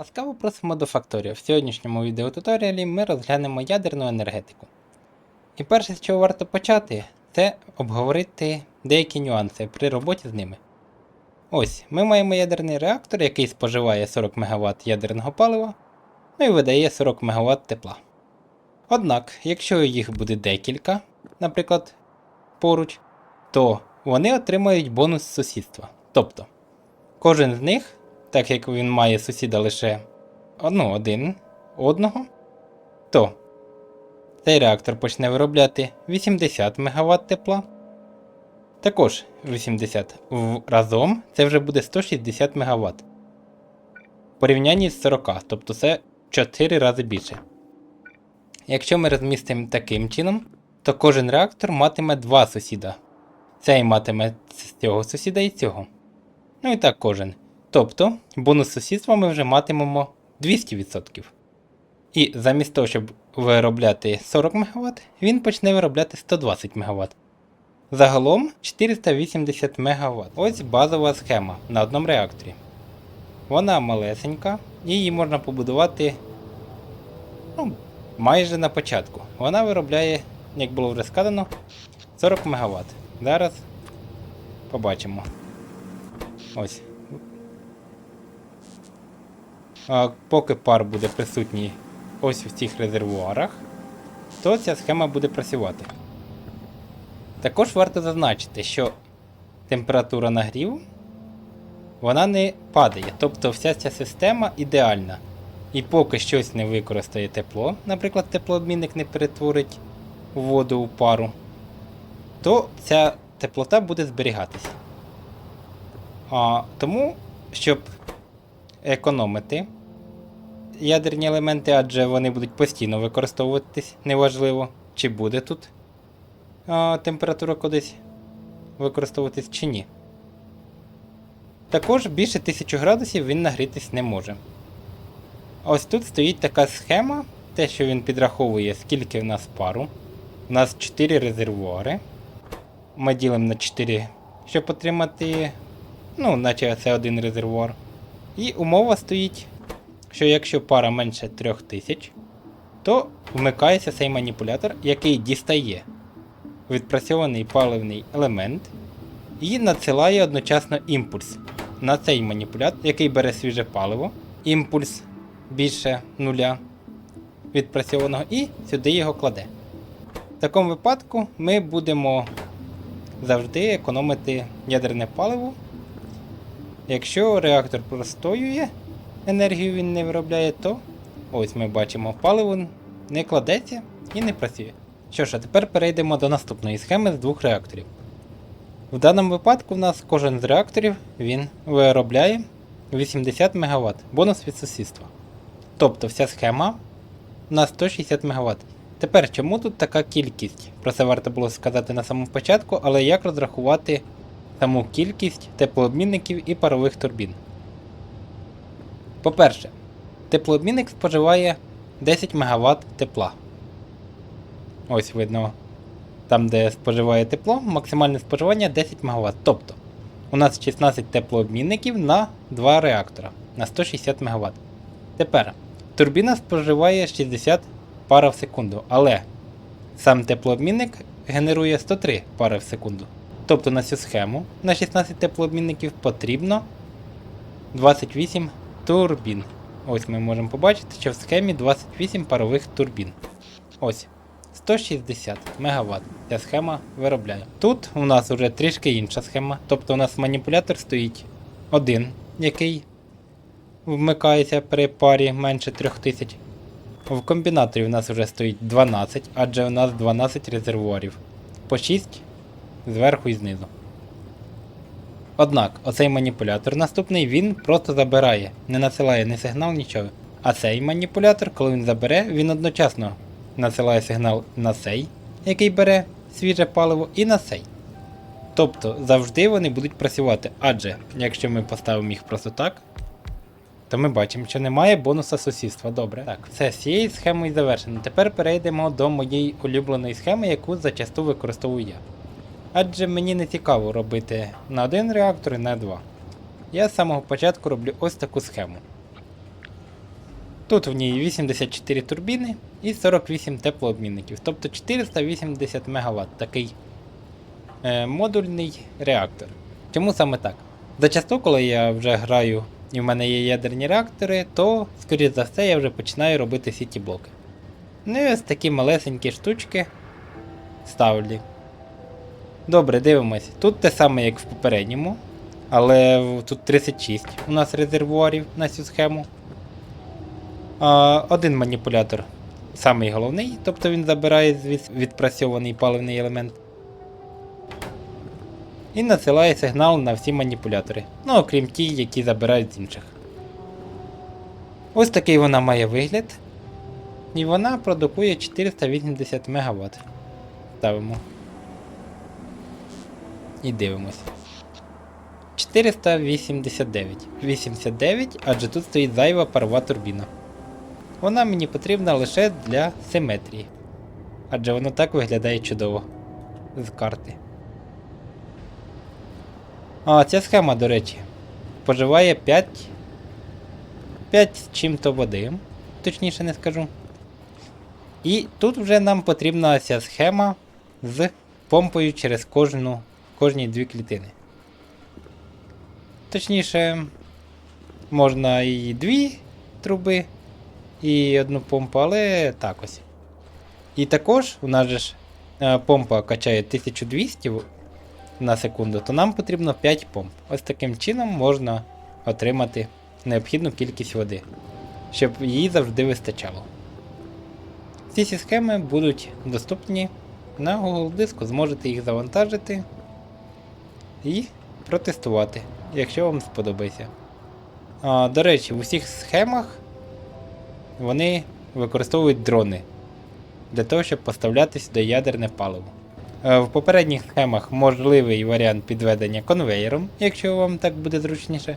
Ласкаво просимо до Факторію. В сьогоднішньому відеотуторіалі ми розглянемо ядерну енергетику. І перше, з чого варто почати, це обговорити деякі нюанси при роботі з ними. Ось, ми маємо ядерний реактор, який споживає 40 МВт ядерного палива, ну і видає 40 МВт тепла. Однак, якщо їх буде декілька, наприклад, поруч, то вони отримають бонус сусідства. Тобто, кожен з них так як він має сусіда лише ну, один одного, то цей реактор почне виробляти 80 МВт тепла. Також 80 В- разом це вже буде 160 МВт. В порівнянні з 40, тобто це 4 рази більше. Якщо ми розмістимо таким чином, то кожен реактор матиме два сусіда. Цей матиме з цього сусіда і цього. Ну і так кожен. Тобто, бонус сусідства ми вже матимемо 200%. І замість того, щоб виробляти 40 МВт, він почне виробляти 120 МВт. Загалом 480 МВт. Ось базова схема на одному реакторі. Вона малесенька, її можна побудувати ну, майже на початку. Вона виробляє, як було вже сказано, 40 МВт. Зараз побачимо. Ось. А поки пар буде присутній ось в цих резервуарах, то ця схема буде працювати. Також варто зазначити, що температура нагріву вона не падає, тобто вся ця система ідеальна. І поки щось не використає тепло, наприклад, теплообмінник не перетворить воду у пару, то ця теплота буде зберігатися. А, тому, щоб економити ядерні елементи, адже вони будуть постійно використовуватись, неважливо, чи буде тут а, температура кудись використовуватись чи ні. Також більше 1000 градусів він нагрітись не може. Ось тут стоїть така схема, те, що він підраховує, скільки в нас пару. У нас 4 резервуари. Ми ділимо на 4, щоб отримати ну, наче це один резервуар. І умова стоїть, що якщо пара менше 3000, то вмикається цей маніпулятор, який дістає відпрацьований паливний елемент і надсилає одночасно імпульс на цей маніпулятор, який бере свіже паливо, імпульс більше нуля відпрацьованого, і сюди його кладе. В такому випадку ми будемо завжди економити ядерне паливо. Якщо реактор простоює, енергію він не виробляє, то ось ми бачимо, паливо не кладеться і не працює. Що ж, а тепер перейдемо до наступної схеми з двох реакторів. В даному випадку в нас кожен з реакторів він виробляє 80 МВт, бонус від сусідства. Тобто вся схема на 160 МВт. Тепер чому тут така кількість? Про це варто було сказати на самому початку, але як розрахувати саму кількість теплообмінників і парових турбін. По-перше, теплообмінник споживає 10 МВт тепла. Ось видно, там, де споживає тепло, максимальне споживання 10 МВт. Тобто, у нас 16 теплообмінників на 2 реактора на 160 МВт. Тепер турбіна споживає 60 пара в секунду, але сам теплообмінник генерує 103 пари в секунду. Тобто на цю схему на 16 теплообмінників потрібно 28 турбін. Ось ми можемо побачити, що в схемі 28 парових турбін. Ось. 160 МВт ця схема виробляє. Тут у нас вже трішки інша схема. Тобто у нас маніпулятор стоїть один, який вмикається при парі менше 3000. В комбінаторі у нас вже стоїть 12, адже у нас 12 резервуарів. По 6 зверху і знизу. Однак, оцей маніпулятор наступний він просто забирає, не насилає ні сигнал, нічого. А цей маніпулятор, коли він забере, він одночасно насилає сигнал на цей, який бере свіже паливо, і на цей. Тобто завжди вони будуть працювати, адже якщо ми поставимо їх просто так, то ми бачимо, що немає бонуса сусідства. Добре. Так, все з цією схемою завершено. Тепер перейдемо до моєї улюбленої схеми, яку зачасту використовую я. Адже мені не цікаво робити на один реактор і на два. Я з самого початку роблю ось таку схему. Тут в ній 84 турбіни і 48 теплообмінників, тобто 480 МВт такий е, модульний реактор. Чому саме так? Зачасту, коли я вже граю і в мене є ядерні реактори, то, скоріш за все, я вже починаю робити сіті блоки. Ну і ось такі малесенькі штучки ставлю. Добре, дивимось. Тут те саме, як в попередньому, але тут 36 у нас резервуарів на цю схему. Один маніпулятор самий головний, тобто він забирає відпрацьований паливний елемент. І насилає сигнал на всі маніпулятори. Ну, окрім ті, які забирають з інших. Ось такий вона має вигляд. І вона продукує 480 МВт. Ставимо. І дивимося. 489. 89, адже тут стоїть зайва парова турбіна. Вона мені потрібна лише для симетрії. Адже воно так виглядає чудово з карти. А, ця схема, до речі, споживає 5. 5 з чим-то води, точніше не скажу. І тут вже нам потрібна ця схема з помпою через кожну, кожні дві клітини. Точніше, можна і дві труби, і одну помпу, але так ось. І також у нас же ж е, помпа качає 1200 на секунду, то нам потрібно 5 помп. Ось таким чином можна отримати необхідну кількість води, щоб її завжди вистачало. Всі ці схеми будуть доступні на Google диску, зможете їх завантажити і протестувати, якщо вам сподобається. А, до речі, в усіх схемах вони використовують дрони для того, щоб поставляти сюди ядерне паливо. Е, В попередніх схемах можливий варіант підведення конвеєром, якщо вам так буде зручніше.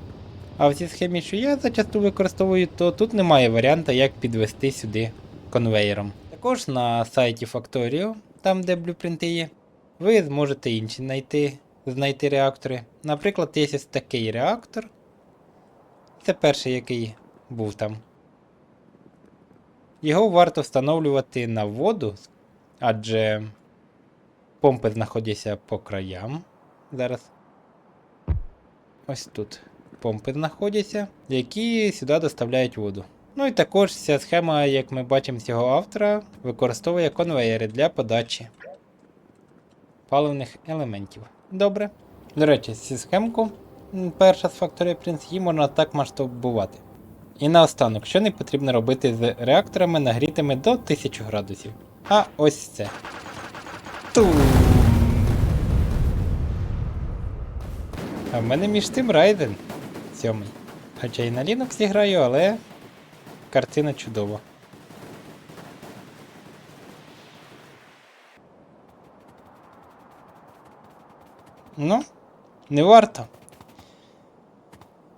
А в цій схемі, що я зачасту використовую, то тут немає варіанта, як підвести сюди конвеєром. Також на сайті Factorio, там де блюпринти є, ви зможете інші знайти, знайти реактори. Наприклад, є такий реактор. Це перший, який був там. Його варто встановлювати на воду, адже помпи знаходяться по краям. Зараз. Ось тут помпи знаходяться, які сюди доставляють воду. Ну і також ця схема, як ми бачимо з цього автора, використовує конвеєри для подачі паливних елементів. Добре. До речі, цю схемку, перша з Factory Prince, її можна так масштабувати. І наостанок, що не потрібно робити з реакторами, нагрітими до 1000 градусів. А ось це. Ту. А в мене між тим Ryzen 7. Хоча і на Linux граю, але картина чудова. Ну, не варто.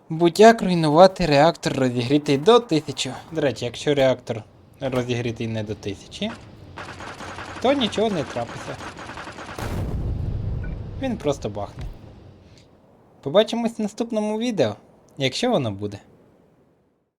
Будь-як руйнувати реактор розігрітий до 1000. До речі, якщо реактор розігрітий не до 1000, то нічого не трапиться. Він просто бахне. Побачимось в наступному відео, якщо воно буде.